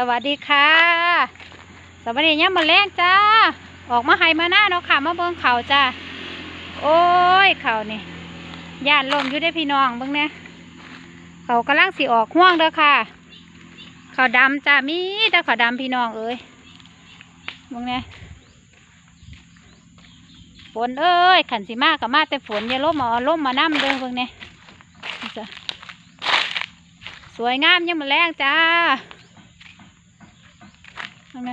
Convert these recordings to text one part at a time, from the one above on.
สวัสดีค่ะ สวัสดีเนี่ยมาแรงจ้า ออกมาไห้มาหน้าเนาะค่ะมาเบิ่งเขาจ้า โอ้ยเขานี่ย่านลมอยู่ได้พี่น้องเบิ่งเนี่ยเขากำลังสิออกห่วงเด้อค่ะ เขาดำจ้ามีแต่เขาดำพี่น้องเอ้ยเบิ่งเนี่ยฝนเอ้ยขันสิมากกับมาแต่ฝนอย่าล่มเอาล่มมานั่มเด้อเบิ่งเนี่ยสวยงามยังมาแรงจ้า เห็นไหม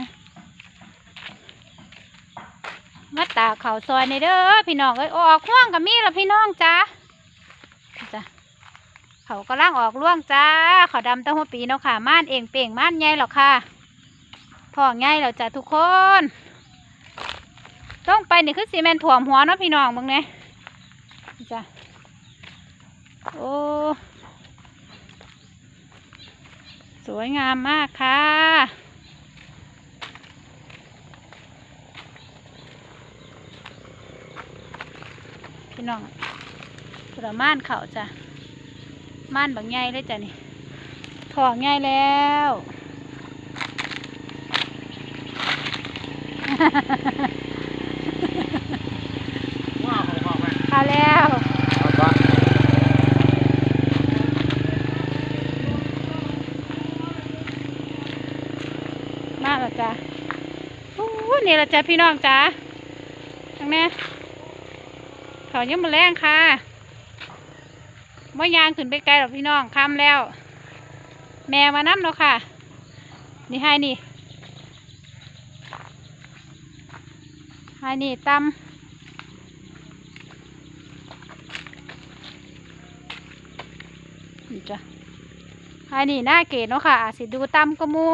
มาตาเขาซอยในเด้อพี่น้องเอ้ยออกห่วงกับมีละพี่น้องจ้าจ้ะเขากำลังออกร่วงจ้าเขาดำเต้าหัวปีเนาะค่ะม่านเองเป่งม่านใหญ่หรอกค่ะท้องใหญ่แล้วจ้ะทุกคน ต้องไปนี่คือซีเมนถ่วมหัวเนาะพี่น้องมึงเนี่ยจ้ะโอ้สวยงามมากค่ะ พี่น้องประม่านเขาจ้ะม่านบางใหญ่เลยจ้ะนี่ถองใหญ่แล้วว้าวของพ่อไปเอาแล้วเอาปะมาแล้วจ้ะโอ้นี่ละจ้ะพี่น้องจ้ะทางนี้ เขายังมาแรงค่ะว่ยางขึ้นไปไกลหรอกพี่น้องค้ำแล้ว แม่มาน้ำแล้วค่ะ นี่ให้นี่ให้นี่ตำนี่จ้ะให้นี่หน้าเกดเนาะค่ะอาสิดูตำกมู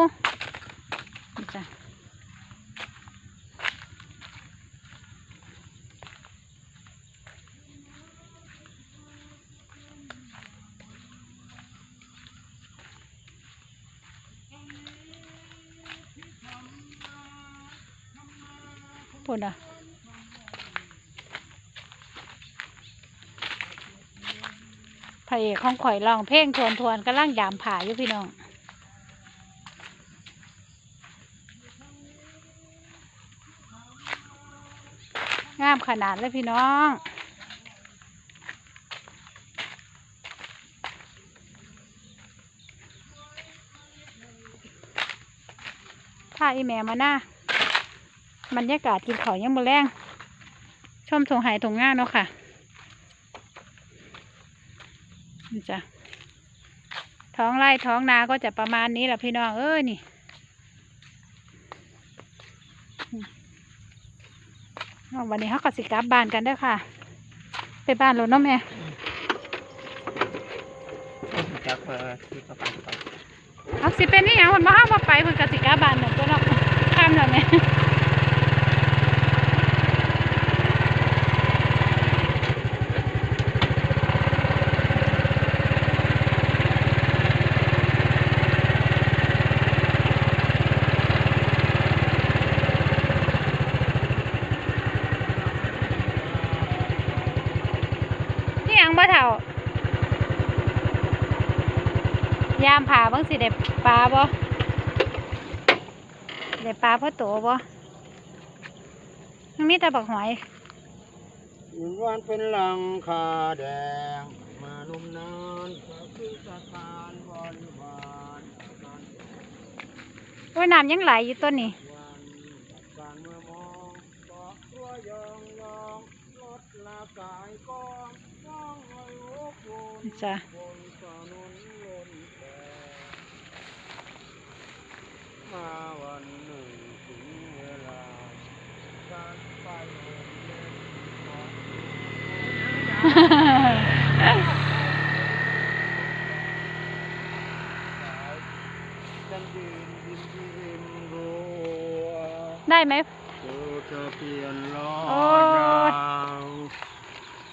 ปุ่นอะพระเอกของข่อยร้องเพลงทวนทวนๆกำลังยามผ่าอยู่พี่น้องงามขนาดเลยพี่น้องพาอีแม่มาหน้า บรรยากาศกินข้าวยังมือแรงชมทงหายทงง่าเนาะค่ะนี่จ้ะท้องไร่ท้องนาก็จะประมาณนี้แหละพี่น้องเอ้ยนี่อ้าววันนี้เขาก็สิกลับบ้านกันเด้อค่ะ ไปบ้านรถเนาะแม่จักเปิดที่กระเป๋าไปเอาสิเป็นนี่ยังคนมาห้ามาไปคนกสิกลับบ้านเหมือนตัวเนาะข้ามหน่อยแม่นี่ยัง บ่เท่ายามผ่าเบางสิเด็ปลาบ่เด็ปลาพ่อโตบ่มันมีแต่บักหอยยินวันเป็นหลังคาแดง มานุ่มนานก็คือสถานบริวารงานโอ้ยน้ำยังไหลอยู่ต้นนี้วันการเมื่อมองก็ตัวยองยองรถลากายกอง น้องไว้โอ้โหจ้ะบนถนนล้นแดงมาวันหนึ่งถึงเวลาการไปโรงเรียนของฉันยืนยิ้มที่ริมรั้วได้ไหมเธอเธอเปลี่ยนล้อโอ้ยยาว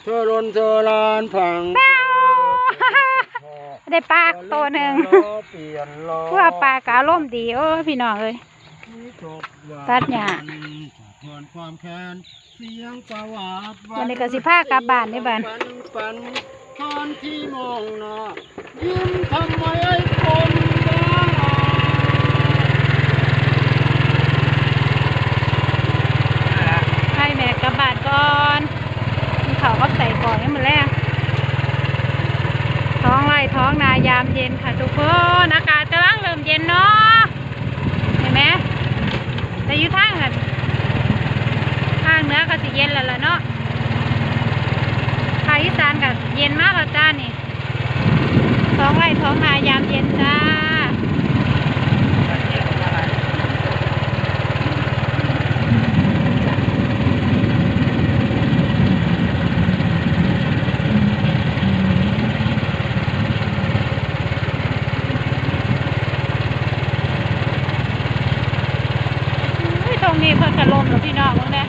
เธอรนเธอลานผังแป้วได้ปลาตัวหนึ่งเปลี่ยนล้อเพื่อปลากาล่มณ์ดีโอ้ยพี่น้องเอ้ยจบวันตัดหญ้าทวนความแค้นเสียงประวัติวันนี้ก็สิพากลับบ้านนี่บ้านปันปันตอนที่มองหน้ายิ้มทำไมไอ้คน ท้องนาย็นค่ะทุกคนอากาศกำลังเริ่มเย็นเนาะเห็นไหมแต่อยู่ทางกันทางเหนือก็สิเย็นแล้วล่ะเนาะภาคอีสานก็เย็นมากแล้วจ้านี่ท้องไร่ท้องนายามเย็นจ้า อุ้ยตรงนี้เพิ่น กระลมแล้วพี่น้องมึงเนี่ย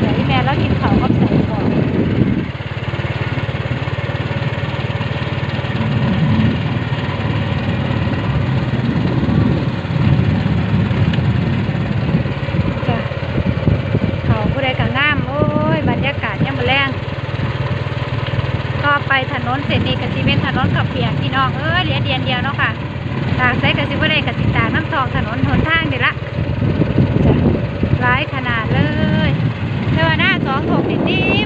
เดี๋ยวอีแม่แล้วกินเขาวกับใส่ก่อนจ้ะเขาผู้ใดกังามโอ้ยบรรยากาศยังมาแรงก็ไปถนนเสร็จนี้ก็สิเป็นถนนกับเปียกพี่น้องเอ้ยเหลือเดียนเดียวเนาะค่ะทางไซก็สิบ่ได้กับสิตากน้ำทองถนนหนทางนี่ละจ้ะ ร้ายขนาดเลยเทว่าหน้าสองถกติดดี